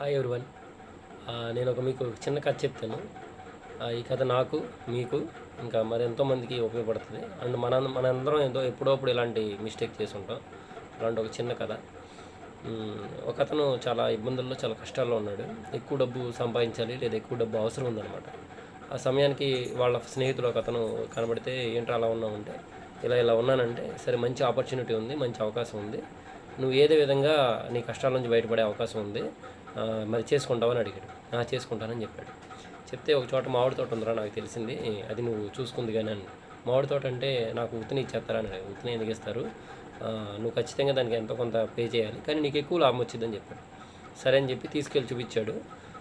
Hi everyone నేను ఒక మీకు ఒక చిన్న కథ చెప్తాను. ఈ కథ నాకు మీకు ఇంకా మరి ఎంతోమందికి ఉపయోగపడుతుంది. అండ్ మన మనందరం ఏదో ఎప్పుడోప్పుడు ఇలాంటి మిస్టేక్ చేసి ఉంటాం అలాంటి ఒక చిన్న కథ. ఒక అతను చాలా ఇబ్బందుల్లో చాలా కష్టాల్లో ఉన్నాడు. ఎక్కువ డబ్బు సంపాదించాలి లేదా ఎక్కువ డబ్బు అవసరం ఉందన్నమాట. ఆ సమయానికి వాళ్ళ స్నేహితుడు ఒక అతను కనబడితే ఏంటో అలా ఉన్నామంటే ఇలా ఇలా ఉన్నానంటే సరే మంచి ఆపర్చునిటీ ఉంది మంచి అవకాశం ఉంది. నువ్వు ఏదే విధంగా నీ కష్టాల నుంచి బయటపడే అవకాశం ఉంది. మరి చేసుకుంటావని అడిగాడు. నా చేసుకుంటానని చెప్పాడు. చెప్తే ఒక చోట మామిడి తోట ఉందిరా నాకు తెలిసింది. అది నువ్వు చూసుకుంది కానీ అని మామిడి తోట అంటే నాకు ఉత్తిని ఇచ్చేస్తారా అని అడిగాడు. ఉత్తిని ఎందుకు ఇస్తారు? నువ్వు ఖచ్చితంగా దానికి ఎంతో కొంత పే చేయాలి కానీ నీకు ఎక్కువ లాభం వచ్చిందని చెప్పాడు. సరే అని చెప్పి తీసుకెళ్ళి చూపించాడు.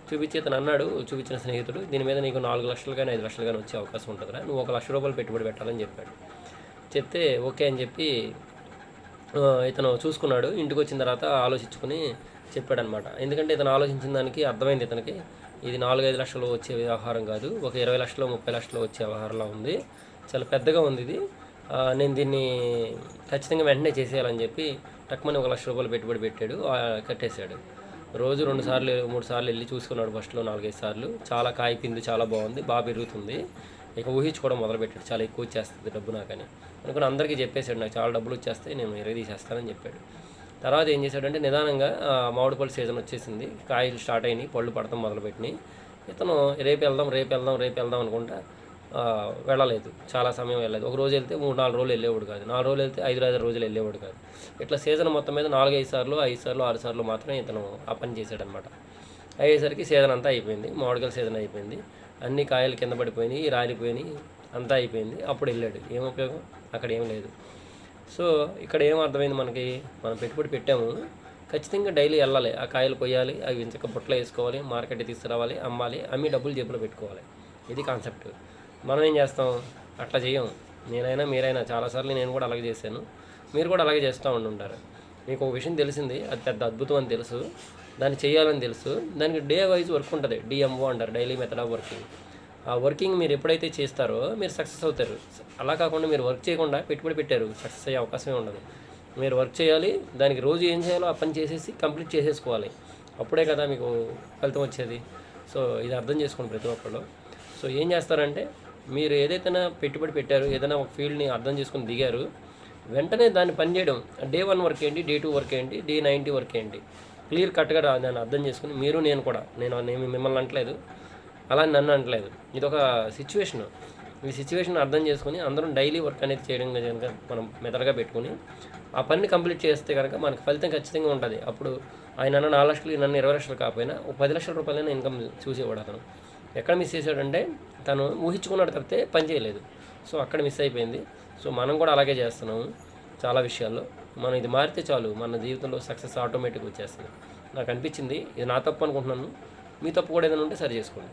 చూపించి అతను అన్నాడు చూపించిన స్నేహితుడు దీని మీద నీకు నాలుగు లక్షలు కానీ ఐదు లక్షలు కానీ వచ్చే అవకాశం ఉంటుందిరా. నువ్వు ఒక లక్ష రూపాయలు పెట్టుబడి పెట్టాలని చెప్పాడు. చెప్తే ఓకే అని చెప్పి ఇతను చూసుకున్నాడు. ఇంటికి వచ్చిన తర్వాత ఆలోచించుకుని చెప్పాడనమాట. ఎందుకంటే ఇతను ఆలోచించిన దానికి అర్థమైంది ఇతనికి. ఇది నాలుగైదు లక్షలు వచ్చే వ్యవహారం కాదు. ఒక ఇరవై లక్షలు ముప్పై లక్షలు వచ్చే వ్యవహారంలా ఉంది. చాలా పెద్దగా ఉంది ఇది. నేను దీన్ని ఖచ్చితంగా వెంటనే చేసేయాలని చెప్పి టక్మని ఒక లక్ష రూపాయలు పెట్టుబడి పెట్టాడు. కట్టేశాడు. రోజు రెండు సార్లు మూడు సార్లు వెళ్ళి చూసుకున్నాడు ఫస్ట్లో నాలుగైదు సార్లు. చాలా కాయిపింది చాలా బాగుంది బాగా పెరుగుతుంది. ఇక ఊహించుకోవడం మొదలుపెట్టాడు. చాలా ఎక్కువ వచ్చేస్తుంది డబ్బు నాకని. అనుకుని అందరికీ చెప్పేశాడు నాకు చాలా డబ్బులు వచ్చేస్తాయి నేను ఇరవై తీసేస్తానని చెప్పాడు. తర్వాత ఏం చేశాడంటే నిదానంగా మామిడిపళ్ళు మామిడి పళ్ళు సీజన్ వచ్చేసింది. కాయలు స్టార్ట్ అయినాయి పళ్ళు పడతాం మొదలుపెట్టినాయి. ఇతను రేపు వెళ్దాం రేపు వెళ్దాం రేపు వెళ్దాం అనుకుంటా వెళ్ళలేదు. చాలా సమయం వెళ్ళలేదు. ఒక రోజు వెళ్తే మూడు నాలుగు రోజులు వెళ్ళేవాడు కాదు. నాలుగు రోజులు వెళ్తే ఐదు ఐదు రోజులు వెళ్ళేవాడు కాదు. ఇట్లా సీజన్ మొత్తం మీద నాలుగు ఐదు సార్లు ఐదు సార్లు ఆరు సార్లు మాత్రమే ఇతను ఆ పని చేశాడనమాట అయ్యేసరికి సీజన్ అంతా అయిపోయింది. మామిడికాయల సీజన్ అయిపోయింది. అన్ని కాయలు కింద పడిపోయినాయి రాలిపోయినాయి అంతా అయిపోయింది. అప్పుడు వెళ్ళాడు. ఏం ఉపయోగం? అక్కడ ఏం లేదు. సో ఇక్కడ ఏం అర్థమైంది మనకి? మనం పెట్టుబడి పెట్టాము. ఖచ్చితంగా డైలీ వెళ్ళాలి. ఆ కాయలు కొయ్యాలి అవి ఇంచక బుట్టలో వేసుకోవాలి మార్కెట్కి తీసుకురావాలి అమ్మాలి అమ్మి డబ్బులు జేబులో పెట్టుకోవాలి. ఇది కాన్సెప్ట్. మనం ఏం చేస్తాం? అట్లా చేయం నేనైనా మీరైనా చాలాసార్లు నేను కూడా అలాగే చేశాను. మీరు కూడా అలాగే చేస్తూ ఉండుంటారు. మీకు ఒక విషయం తెలిసింది. అది పెద్ద అద్భుతం అని తెలుసు. దాన్ని చేయాలని తెలుసు. దానికి డే వైజ్ వర్క్ ఉంటుంది. డిఎంఓ అంటారు. Daily method of working. ఆ వర్కింగ్ మీరు ఎప్పుడైతే చేస్తారో మీరు సక్సెస్ అవుతారు. అలా కాకుండా మీరు వర్క్ చేయకుండా పెట్టుబడి పెట్టారు సక్సెస్ అయ్యే అవకాశమే ఉండదు. మీరు వర్క్ చేయాలి దానికి రోజు ఏం చేయాలో ఆ పని చేసేసి కంప్లీట్ చేసేసుకోవాలి. అప్పుడే కదా మీకు ఫలితం వచ్చేది. సో ఇది అర్థం చేసుకోండి ప్రతి ఒక్కళ్ళు. సో ఏం చేస్తారంటే మీరు ఏదైతే పెట్టుబడి పెట్టారు ఏదైనా ఒక ఫీల్డ్ని అర్థం చేసుకుని దిగారు వెంటనే దాన్ని పని చేయడం డే వన్ వర్క్ ఏంటి డే టూ వర్క్ ఏంటి డే నైంటీ వర్క్ ఏంటి క్లియర్ కట్గా దాన్ని అర్థం చేసుకుని మీరు నేను కూడా నేను నేను మిమ్మల్ని అంటలేదు అలా నన్ను అనట్లేదు. ఇది ఒక సిచ్యువేషన్ ఈ సిచ్యువేషన్ అర్థం చేసుకుని అందరం డైలీ వర్క్ అనేది చేయడం కనుక మనం మెదడుగా పెట్టుకుని ఆ పనిని కంప్లీట్ చేస్తే కనుక మనకి ఫలితం ఖచ్చితంగా ఉంటుంది. అప్పుడు ఆయన అన్న నాలుగు లక్షలు నన్ను ఇరవై లక్షలు కాకపోయినా ఒక పది లక్షల రూపాయలైనా ఇన్కమ్ చూసేవాడు అతను. ఎక్కడ మిస్ చేశాడంటే తను ఊహించుకున్నాడు తప్పితే పని చేయలేదు. సో అక్కడ మిస్ అయిపోయింది. సో మనం కూడా అలాగే చేస్తున్నాము చాలా విషయాల్లో. మనం ఇది మారితే చాలు. మన జీవితంలో సక్సెస్ ఆటోమేటిక్ వచ్చేస్తుంది. నాకు అనిపించింది. ఇది నా తప్పు అనుకుంటున్నాను. మీ తప్పు కూడా ఏదైనా ఉంటే సరి చేసుకోండి.